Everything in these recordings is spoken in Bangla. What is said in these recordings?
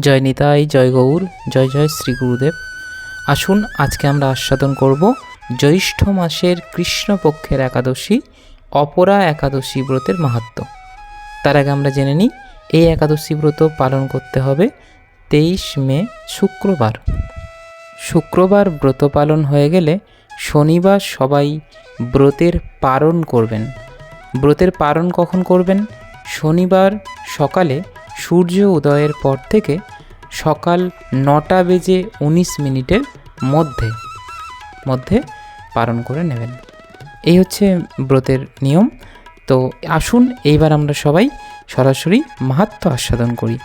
জয় নিতাই, জয় গৌর, জয় জয় শ্রী গুরুদেব। আসুন, আজকে আমরা আস্বাদন করব জ্যৈষ্ঠ মাসের কৃষ্ণপক্ষের একাদশী, অপরা একাদশী ব্রতের মাহাত্ম্য তার আগে আমরা জেনে নিই, এই একাদশী ব্রত পালন করতে হবে তেইশ মে, শুক্রবার। শুক্রবার ব্রত পালন হয়ে গেলে শনিবার সবাই ব্রতের পালন করবেন। ব্রতের পালন কখন করবেন? শনিবার সকালে সূর্য উদয়ের পর থেকে সকাল নটা বেজে উনিশ মিনিটের মধ্যে মধ্যে পালন করে নেবেন। এই হচ্ছে ব্রতের নিয়ম। তো আসুন, এইবার আমরা সবাই সরাসরি মাহাত্ম আস্বাদন করি।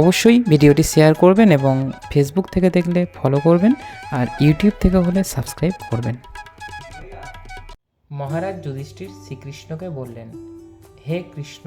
অবশ্যই ভিডিওটি শেয়ার করবেন এবং ফেসবুক থেকে দেখলে ফলো করবেন আর ইউটিউব থেকে হলে সাবস্ক্রাইব করবেন। মহারাজ যুধিষ্ঠির শ্রীকৃষ্ণকে বললেন, হে কৃষ্ণ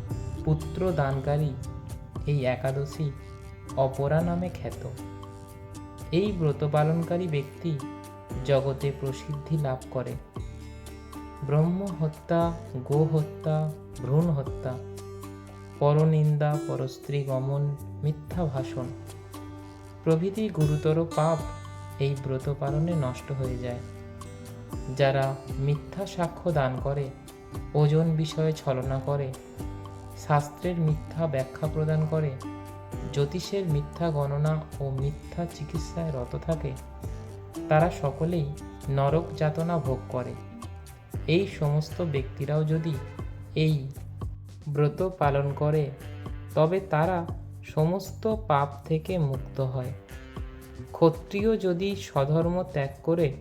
পুত্র দানকারী এই একাদশী অপরা নামে খ্যাত। এই ব্রত পালনকারী ব্যক্তি জগতে প্রসিদ্ধি লাভ করে। ব্রহ্ম হত্যা গো হত্যা ভ্রূণ হত্যা পরনিন্দা, পরস্ত্রী গমন, মিথ্যা ভাষণ প্রভৃতি গুরুতর পাপ এই ব্রত পালনে নষ্ট হয়ে যায়। যারা মিথ্যা সাক্ষ্য দান করে, ওজন বিষয়ে ছলনা করে শাস্ত্রের মিথ্যা ব্যাখ্যা প্রদান করে। জ্যোতিষের মিথ্যা গণনা ও মিথ্যা চিকিৎসায় রত থাকে। তারা সকলেই নরক যাতনা ভোগ করে। এই সমস্ত ব্যক্তিরাও যদি এই ব্রত পালন করে, তবে তারা সমস্ত পাপ থেকে মুক্ত হয়। ক্ষত্রিয় যদি স্বধর্ম ত্যাগ করে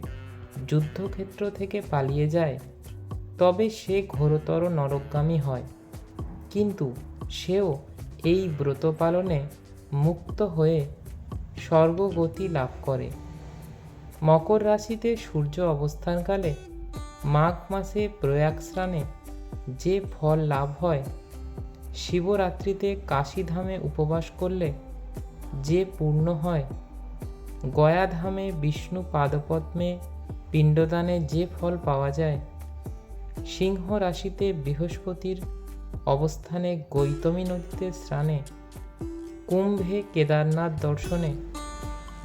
যুদ্ধক্ষেত্র থেকে পালিয়ে যায়, তবে সে ঘোরতর নরকগামী হয়। কিন্তু সেও এই ব্রত পালনে মুক্ত হয়ে স্বর্গগতি লাভ করে। মকর রাশিতে সূর্য অবস্থানকালে মাঘ মাসে প্রয়াগ স্নানে যে ফল লাভ হয়, শিবরাত্রিতে কাশীধামে উপবাস করলে যে পূর্ণ হয়, গয়াধামে বিষ্ণু পাদপদ্মে পিণ্ডদানে যে ফল পাওয়া যায়, সিংহ রাশিতে বৃহস্পতির অবস্থানে গৈতমী নদীতে স্নানে, কুম্ভে কেদারনাথ দর্শনে,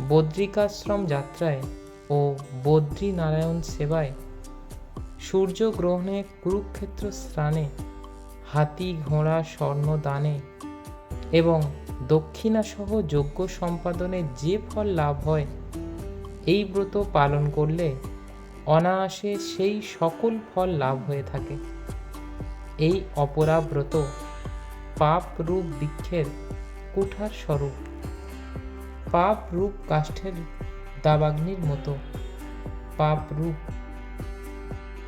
বদ্রিকাশ্রম যাত্রায় ও বদ্রী নারায়ণ সেবায় সূর্যগ্রহণে কুরুক্ষেত্র স্নানে, হাতি ঘোড়া স্বর্ণ দানে এবং দক্ষিণাসহ যজ্ঞ সম্পাদনে যে ফল লাভ হয়, এই ব্রত পালন করলে অনায়াসে সেই সকল ফল লাভ হয়ে থাকে। এই অপরাব্রত পাপ রূপ বৃক্ষের কুঠার স্বরূপ। পাপ রূপ কাষ্ঠের দাবাগ্নির মতো। পাপ রূপ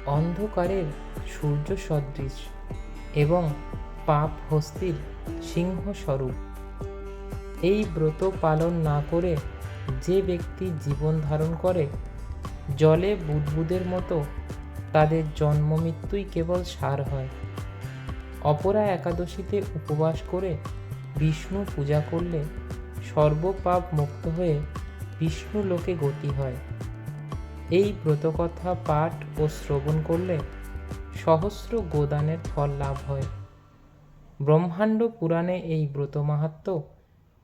অন্ধকারের সূর্য সদৃশ এবং পাপ হস্তির সিংহ স্বরূপ। এই ব্রত পালন না করে যে ব্যক্তি জীবন ধারণ করে, জলে বুদবুদের মতো তাদের জন্ম মৃত্যুই কেবল সার হয়। অপরা একাদশীতে উপবাস করে বিষ্ণু পূজা করলে সর্বপাপ মুক্ত হয়ে বিষ্ণু লোকে গতি হয়। এই ব্রতকথা পাঠ ও শ্রবণ করলে সহস্র গোদানের ফল লাভ হয়। ব্রহ্মাণ্ড পুরাণে এই ব্রত মাহাত্ম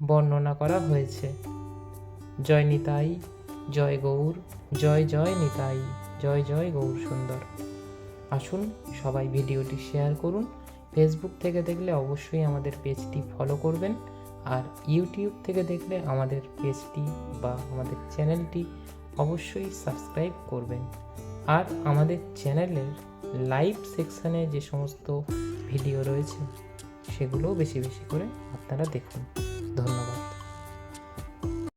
বর্ণনা করা হয়েছে। জয় নিতাই, জয় গৌর, জয় জয় নিতাই। জয় জয় গৌর সুন্দর। আসুন সবাই ভিডিওটি শেয়ার করুন। ফেসবুক থেকে দেখলে অবশ্যই আমাদের পেজটি ফলো করবেন। আর ইউটিউব থেকে দেখলে আমাদের পেজটি বা আমাদের চ্যানেলটি অবশ্যই সাবস্ক্রাইব করবেন। আর আমাদের চ্যানেলের লাইভ সেকশানে যে সমস্ত ভিডিও রয়েছে, সেগুলোও বেশি বেশি করে আপনারা দেখুন। ধন্যবাদ।